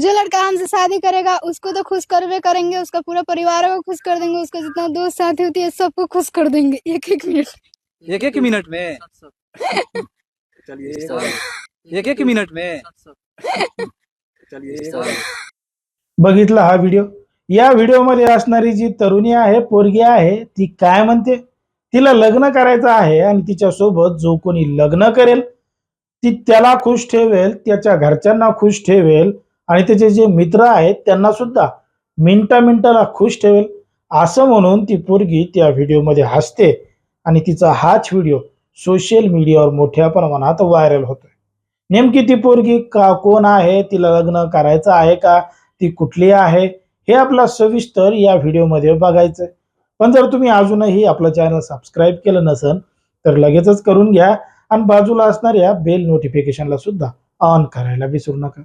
जो लड़का हमसे शादी करेगा उसको तो खुश करवे करेंगे उसका पूरा परिवार को खुश कर देंगे उसका जितना दोस्त साथी होती है सबको खुश कर देंगे एक एक मिनट। एक एक मिनट में। चलिए एक एक मिनट में। चलिए बघितला हा व्हिडिओ या व्हिडिओमध्ये असणारी जी तरुणी आहे पोरगी आहे ती काय म्हणते? तिला लग्न करायचं आहे आणि तिच्यासोबत जो कोणी लग्न करेल ती त्याला खुश ठेवेल त्याच्या घरच्यांना खुश ठेवेल आणि त्याचे जे मित्र आहेत त्यांना सुद्धा मिनटा मिनटाला खुश ठेवेल. असं म्हणून ती पोरगी त्या व्हिडिओमध्ये हसते आणि तिचा हाच व्हिडिओ सोशल मीडियावर मोठ्या प्रमाणात व्हायरल होतोय. नेमकी ती पोरगी का कोण आहे तिला लग्न करायचं आहे का ती कुठली आहे हे आपला सविस्तर या व्हिडिओमध्ये बघायचं पण जर तुम्ही अजूनही आपलं चॅनल सबस्क्राईब केलं नसेल तर लगेचच करून घ्या आणि बाजूला असणाऱ्या बेल नोटिफिकेशनला सुद्धा ऑन करायला विसरू नका.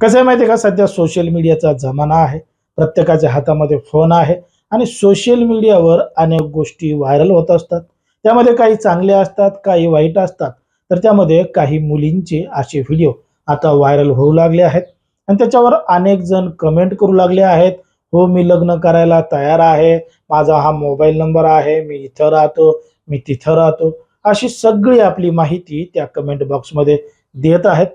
कसं आहे माहिती आहे का? सध्या सोशल मीडियाचा जमाना आहे. प्रत्येकाच्या हातामध्ये फोन आहे. आणि सोशल मीडियावर अनेक गोष्टी व्हायरल होत असतात. त्यामध्ये काही चांगले असतात काही वाईट असतात. तर त्यामध्ये काही मुलींचे असे व्हिडिओ आता व्हायरल होऊ लागले आहेत. आणि त्याच्यावर अनेक जण कमेंट करू लागले आहेत. हो मी लग्न करायला तयार आहे. माझा हा मोबाईल नंबर आहे. मी इथं राहतो मी तिथं राहतो. अशी सगळी आपली माहिती त्या कमेंट बॉक्समध्ये देत आहेत.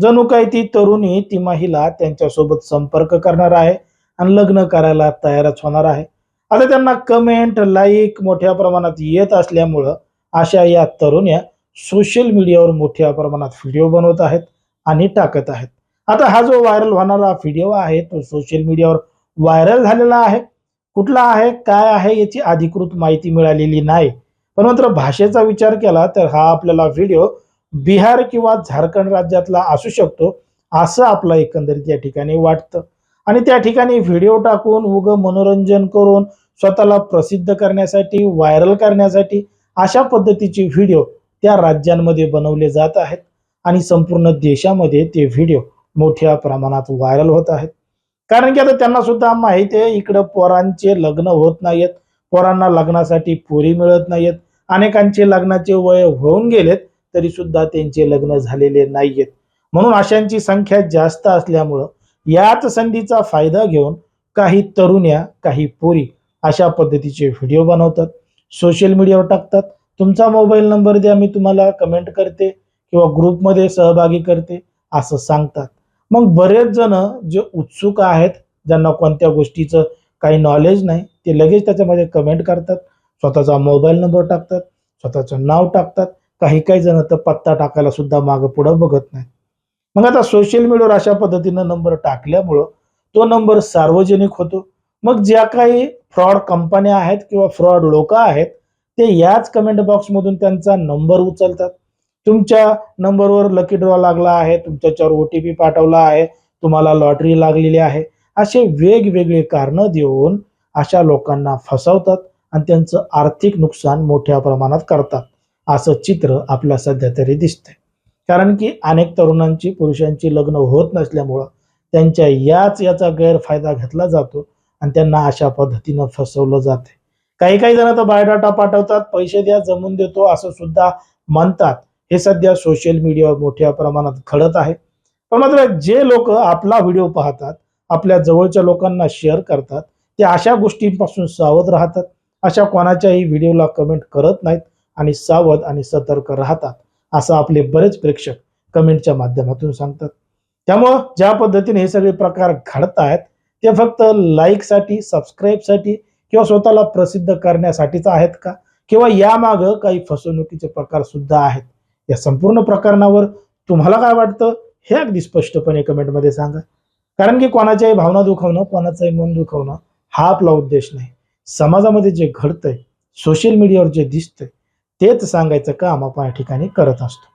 जणू काय ती तरुणी तिमाहीला त्यांच्यासोबत संपर्क करणार आहे आणि लग्न करायला तयारच होणार आहे. आता त्यांना कमेंट लाईक मोठ्या प्रमाणात येत असल्यामुळं अशा या तरुण्या सोशल मीडियावर मोठ्या प्रमाणात व्हिडिओ बनवत आहेत आणि टाकत आहेत. आता हा जो व्हायरल होणारा व्हिडिओ आहे तो सोशल मीडियावर व्हायरल झालेला आहे. कुठला आहे काय आहे याची अधिकृत माहिती मिळालेली नाही. पण मात्र भाषेचा विचार केला तर हा आपल्याला व्हिडिओ बिहार किंवा झारखंड राज्यातला असू शकतो असं आपलं एकंदरीत या ठिकाणी वाटतं. आणि त्या ठिकाणी व्हिडिओ टाकून उग मनोरंजन करून स्वतःला प्रसिद्ध करण्यासाठी व्हायरल करण्यासाठी अशा पद्धतीचे व्हिडिओ त्या राज्यांमध्ये बनवले जात आहेत. आणि संपूर्ण देशामध्ये ते व्हिडिओ मोठ्या प्रमाणात व्हायरल होत आहेत. कारण की आता त्यांना सुद्धा माहिती आहे इकडं पोरांचे लग्न होत नाहीत पोरांना लग्नासाठी पोरी मिळत नाहीत अनेकांचे लग्नाचे वय होऊन गेलेत. तरी सुद्धा त्यांचे लग्न झालेले नाहीयेत. म्हणून अशांची संख्या जास्त असल्यामुळं याच संधीचा फायदा घेऊन काही तरुण्या काही पोरी अशा पद्धतीचे व्हिडिओ बनवतात. सोशल मीडियावर टाकतात. तुमचा मोबाईल नंबर द्या मी तुम्हाला कमेंट करते किंवा ग्रुपमध्ये सहभागी करते असं सांगतात. मग बरेच जण जे उत्सुक आहेत ज्यांना कोणत्या गोष्टीचं काही नॉलेज नाही ते लगेच त्याच्यामध्ये कमेंट करतात. स्वतःचा मोबाईल नंबर टाकतात. स्वतःचं नाव टाकतात. काही काही जण तर पत्ता टाकायला सुद्धा मागं पुढं बघत नाही मग आता सोशल मीडियावर अशा पद्धतीनं नंबर टाकल्यामुळं तो नंबर सार्वजनिक होतो. मग ज्या काही फ्रॉड कंपन्या आहेत किंवा फ्रॉड लोक आहेत ते याच कमेंट बॉक्समधून त्यांचा नंबर उचलतात. तुमच्या नंबरवर लकी ड्रॉ लागला आहे तुमच्याच्यावर ओ टी पी पाठवला आहे तुम्हाला लॉटरी लागलेली आहे. असे वेगवेगळे कारणं देऊन अशा लोकांना फसवतात आणि त्यांचं आर्थिक नुकसान मोठ्या प्रमाणात करतात. असं चित्र आपल्या सध्या तरी दिसतंय. कारण की अनेक तरुणांची पुरुषांची लग्न होत नसल्यामुळं त्यांच्या याच याचा गैरफायदा घेतला जातो आणि त्यांना अशा पद्धतीनं फसवलं जाते काही काही जण तर बायोडाटा पाठवतात पैसे द्या जमून देतो असं सुद्धा म्हणतात. हे सध्या सोशल मीडियावर मोठ्या प्रमाणात घडत आहे. पण मात्र जे लोक आपला व्हिडिओ पाहतात आपल्या जवळच्या लोकांना शेअर करतात ते अशा गोष्टींपासून सावध राहतात. अशा कोणाच्याही व्हिडिओला कमेंट करत नाहीत. आणि सावध आणि सतर्क राहतात असं आपले बरेच प्रेक्षक कमेंटच्या माध्यमातून सांगतात. त्यामुळं ज्या पद्धतीने हे सगळे प्रकार घडत आहेत ते फक्त लाईकसाठी सबस्क्राईबसाठी किंवा स्वतःला प्रसिद्ध करण्यासाठीच आहेत का? किंवा यामागं काही फसवणुकीचे प्रकार सुद्धा आहेत? या संपूर्ण प्रकरणावर तुम्हाला काय वाटतं? हे अगदी स्पष्टपणे कमेंटमध्ये सांगा. कारण की कोणाच्याही भावना दुखवणं कोणाचंही मन दुखवणं हा आपला उद्देश नाही. समाजामध्ये जे घडतंय सोशल मीडियावर जे दिसतंय तेच सांगायचं काम आपण या ठिकाणी करत असतो.